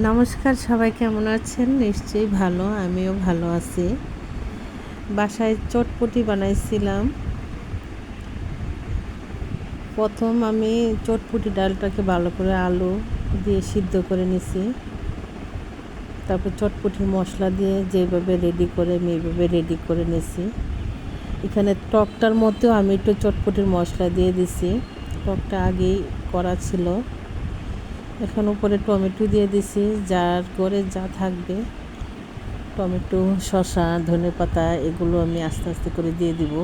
নমস্কার, সবাই কেমন আছেন? নিশ্চয়ই ভালো, আমিও ভালো আছি। বাসায় চটপটি বানাইছিলাম। প্রথম আমি চটপটি ডালটাকে ভালো করে আলু দিয়ে সিদ্ধ করে নিছি। তারপর চটপটির মশলা দিয়ে যেভাবে রেডি করে আমি এইভাবে রেডি করে নিছি। এখানে টকটার মধ্যেও আমি একটু চটপটির মশলা দিয়ে দিছি। টকটা আগেই করা ছিল। এখন উপরে টমেটো দিয়ে দিছি, যার করে যা থাকবে। টমেটো, শসা, ধনে পাতা, এগুলো আমি আস্তে আস্তে করে দিয়ে দিব।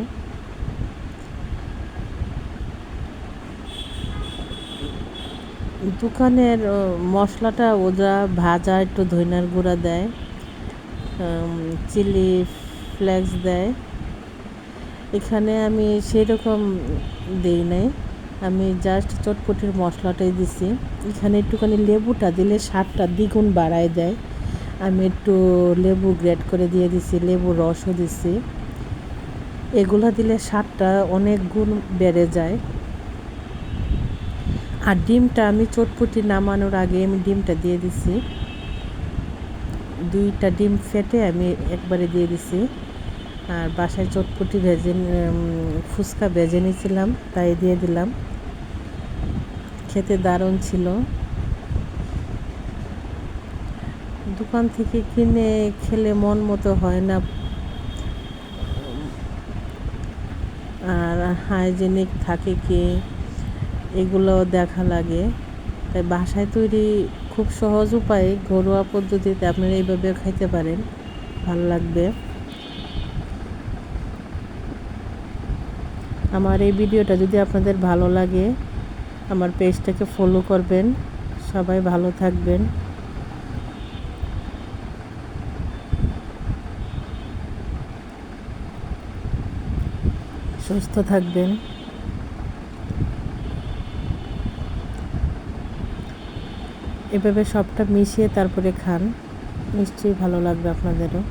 দোকানের মশলাটা ওরা ভাজা, একটু ধইনার গুঁড়া দেয় চিলি ফ্লেক্স দেয়। এখানে আমি সেই রকম দিই নাই। আমি জাস্ট চটপটির মশলাটাই দিছি। এখানে একটুখানি লেবুটা দিলে স্বাদটা দ্বিগুণ বাড়ায় দেয়। আমি একটু লেবু গ্রেড করে দিয়ে দিছি লেবু রসও দিছি। এগুলো দিলে স্বাদটা অনেক গুণ বেড়ে যায়। আর ডিমটা আমি চটপটি নামানোর আগে আমি ডিমটা দিয়ে দিছি। দুইটা ডিম ফেটে আমি একবারে দিয়ে দিছি। আর বাসায় চটপটি ভেজে ফুচকা ভেজে নিয়েছিলাম, তাই দিয়ে দিলাম। খেতে দারুণ ছিল। দোকান থেকে কিনে খেলে মন মতো হয় না। আর হাইজেনিক থাকে কি এগুলো দেখা লাগে। তাই বাসায় তৈরি খুব সহজ উপায়ে, ঘরোয়া পদ্ধতিতে আপনারা এইভাবে খাইতে পারেন। ভালো লাগবে। আমার এই ভিডিওটা যদি আপনাদের ভালো লাগে, আমার পেজটাকে ফলো করবেন। সবাই ভালো থাকবেন। সুস্থ থাকবেন। এভাবে সবটা মিশিয়ে তারপরে খান। নিশ্চয়ই ভালো লাগবে আপনাদেরও।